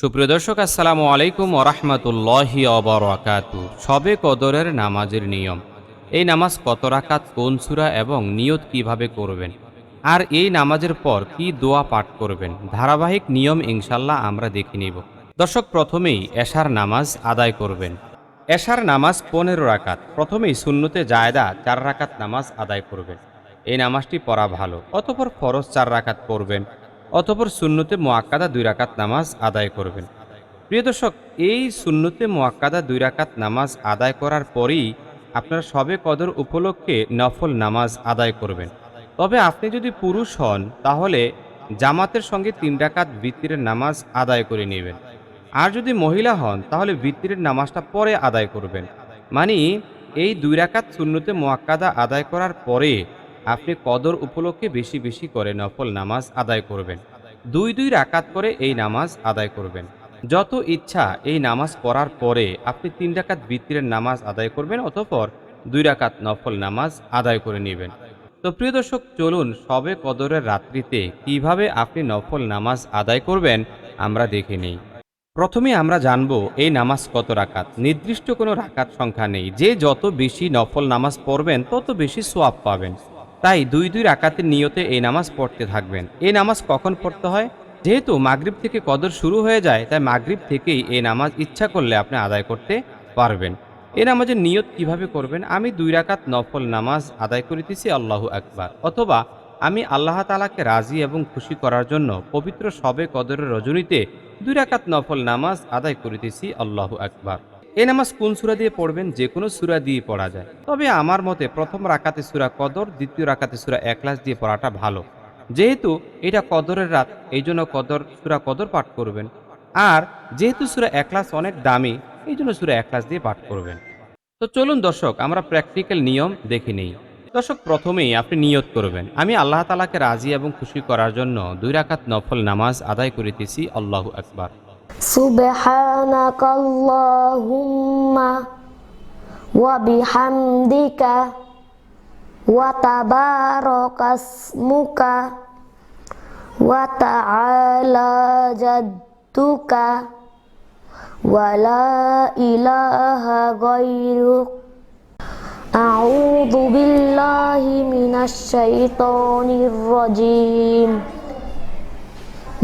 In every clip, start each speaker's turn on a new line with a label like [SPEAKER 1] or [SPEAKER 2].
[SPEAKER 1] সুপ্রিয় দর্শক, আসসালামু আলাইকুম ওরহমতুল্লাহি অবরাকাতু সবে কদরের নামাজের নিয়ম। এই নামাজ কত রাকাত, কোন সুরা এবং নিয়ত কীভাবে করবেন? আর এই নামাজের পর কি দোয়া পাঠ করবেন? ধারাবাহিক নিয়ম ইনশাল্লাহ আমরা দেখে নিব। দর্শক, প্রথমেই এশার নামাজ আদায় করবেন। এশার নামাজ পনেরো রাকাত। প্রথমেই শূন্যতে জায়দা চার রাকাত নামাজ আদায় করবেন। এই নামাজটি পড়া ভালো। অতপর ফরজ চার রাকাত পড়বেন। অতপর শূন্যতে মোয়াক্কাদা দুই রাকাত নামাজ আদায় করবেন। প্রিয় দর্শক, এই শূন্যতে মোয়াক্কাদা দুই রাকাত নামাজ আদায় করার পরেই আপনার সবে কদর উপলক্ষে নফল নামাজ আদায় করবেন। তবে আপনি যদি পুরুষ হন, তাহলে জামাতের সঙ্গে তিন রাকাত ভিত্তিরের নামাজ আদায় করে নেবেন। আর যদি মহিলা হন, তাহলে ভিত্তিরের নামাজটা পরে আদায় করবেন। মানে এই দুই রাকাত শূন্যতে মোয়াক্কাদা আদায় করার পরে আপনি কদর উপলক্ষে বেশি বেশি করে নফল নামাজ আদায় করবেন। দুই দুই রাকাত করে এই নামাজ আদায় করবেন। যত ইচ্ছা এই নামাজ পড়ার পরে আপনি তিন রাকাত ভিত্তিরের নামাজ আদায় করবেন অতঃপর দুই রাকাত নফল নামাজ আদায় করে নেবেন। তো প্রিয় দর্শক, চলুন সবে কদরের রাত্রিতে কীভাবে আপনি নফল নামাজ আদায় করবেন আমরা দেখে নেই। প্রথমে আমরা জানব এই নামাজ কত রাকাত। নির্দিষ্ট কোনো রাকাত সংখ্যা নেই। যে যত বেশি নফল নামাজ পড়বেন, তত বেশি সোয়াব পাবেন। তাই দুই দুই রাকাতের নিয়তে এই নামাজ পড়তে থাকবেন। এই নামাজ কখন পড়তে হয়? যেহেতু মাগরিব থেকে কদর শুরু হয়ে যায়, তাই মাগরিব থেকেই এই নামাজ ইচ্ছা করলে আপনি আদায় করতে পারবেন। এই নামাজের নিয়ত কীভাবে করবেন? আমি দুই রাকাত নফল নামাজ আদায় করিতেছি, আল্লাহু আকবার। অথবা আমি আল্লাহ তালাকে রাজি এবং খুশি করার জন্য পবিত্র সবে কদরের রজনীতে দুই রাকাত নফল নামাজ আদায় করিতেছি, আল্লাহু আকবার। এই নামাজ কোন সুরা দিয়ে পড়বেন? যে কোনো সুরা দিয়ে পড়া যায়। তবে আমার মতে প্রথম রাকাতে সুরা কদর, দ্বিতীয় রাকাতে সুরা একলাস দিয়ে পড়াটা ভালো। যেহেতু এটা কদরের রাত এই জন্য কদর, সুরা কদর পাঠ করবেন। আর যেহেতু সুরা একলাস অনেক দামি এই জন্য সুরা একলাস দিয়ে পাঠ করবেন। তো চলুন দর্শক, আমরা প্র্যাকটিক্যাল নিয়ম দেখে নেই। দর্শক, প্রথমেই আপনি নিয়ত করবেন, আমি আল্লাহ তালাকে রাজি এবং খুশি করার জন্য দুই রাকাত নফল নামাজ আদায় করিতেছি, আল্লাহু আকবার।
[SPEAKER 2] سبحانك اللهم وبحمدك وتبارك اسمك وتعالى جدك ولا إله غيرك أعوذ بالله من الشيطان الرجيم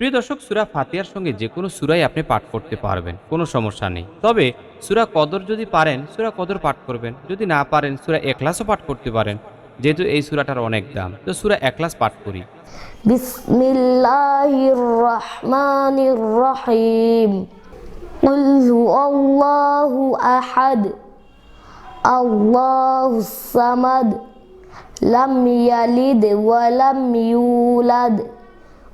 [SPEAKER 1] প্রিয় দর্শক সুরা ফাতিহার সঙ্গে যে কোনো সুরাই আপনি পাঠ করতে পারবেন কোনো সমস্যা নেই তবে সুরা কদর যদি পারেন সুরা কদর পাঠ করবেন যদি না পারেন সুরা একলাসও পাঠ করতে পারেন যেহেতু এই সুরাটার অনেক দাম তো সুরা একলাস পাঠ করি
[SPEAKER 2] بسم الله الرحمن الرحيم قل هو الله أحد الله الصمد لم يلد ولم يولد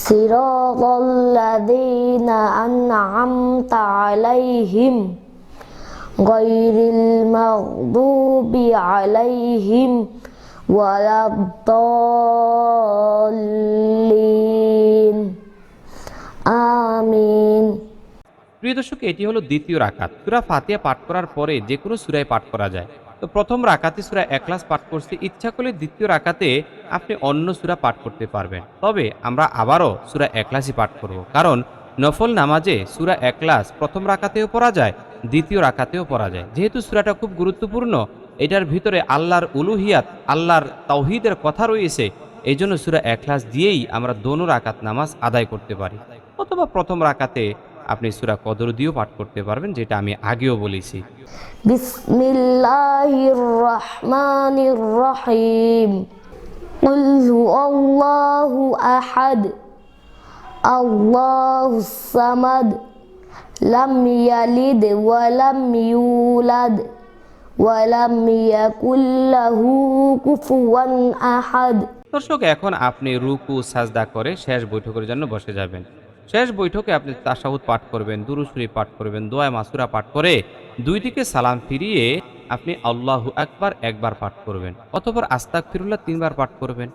[SPEAKER 2] صراط الذين أنعمت عليهم غير المغضوب عليهم ولا الضالين آمين
[SPEAKER 1] প্রিয় দর্শক এটি হলো দ্বিতীয় রাকাত সুরা ফাতিহা পাঠ করার পরে যে কোনো সুরায় পাঠ করা যায় তো প্রথম রাকাতে সুরা একলাস পাঠ করতে ইচ্ছা করলে দ্বিতীয় রাকাতে আপনি অন্য সুরা পাঠ করতে পারবেন। তবে আমরা আবারও সুরা একলাসই পাঠ করব। কারণ নফল নামাজে সুরা একলাস প্রথম রাকাতেও পড়া যায়, দ্বিতীয় রাকাতেও পড়া যায়। যেহেতু সুরাটা খুব গুরুত্বপূর্ণ, এটার ভিতরে আল্লাহর উলুহিয়াত, আল্লাহর তাওহিদের কথা রয়েছে এই জন্য সুরা একলাস দিয়েই আমরা দোনো রাকাত নামাজ আদায় করতে পারি। অথবা প্রথম রাকাতে আপনি সুরা কদর দিয়েও পাঠ করতে পারবেন যেটা আমি আগেও বলেছি
[SPEAKER 2] بسم الله الرحمن الرحيم قل هو الله أحد الله الصمد لم يلد ولم يولد ولم يكن له كفوا أحد
[SPEAKER 1] দর্শক এখন আপনি রুকু সাজদা করে শেষ বৈঠকের জন্য বসে যাবেন শেষ বৈঠকে আপনি তাসাহুদ পাঠ করবেন দুরুসুরি পাঠ করবেন, দোয়া মাসুরা পাঠ করে দুই দিকে সালাম ফিরিয়ে আপনি আল্লাহু একবার একবার পাঠ করবেন, অতপর আস্তাক ফিরুল্লাহ তিনবার পাঠ করবেন,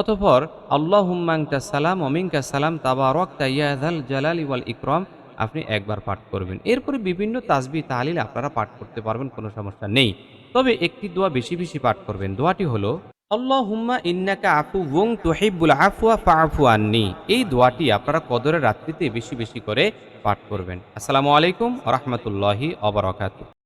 [SPEAKER 1] অতপর আল্লাহ হুম্মাংটা সালাম অমিংকা সালাম তাবারক তাইয়াদাল জালালি ওয়াল ইকরম আপনি একবার পাঠ করবেন। এরপরে বিভিন্ন তাসবি, তাহলিল আপনারা পাঠ করতে পারবেন, কোনো সমস্যা নেই। তবে একটি দোয়া বেশি বেশি পাঠ করবেন। দোয়াটি হলো আল্লাহুম্মা ইন্নাকা আফু ওং তুহিব্বুল আফওয়া ফাআফু আননি। এই দোয়াটি আপনারা কদরের রাত্রিতে বেশি বেশি করে পাঠ করবেন। আসসালামু আলাইকুম রহমতুল্লাহি বারাকাতুহু।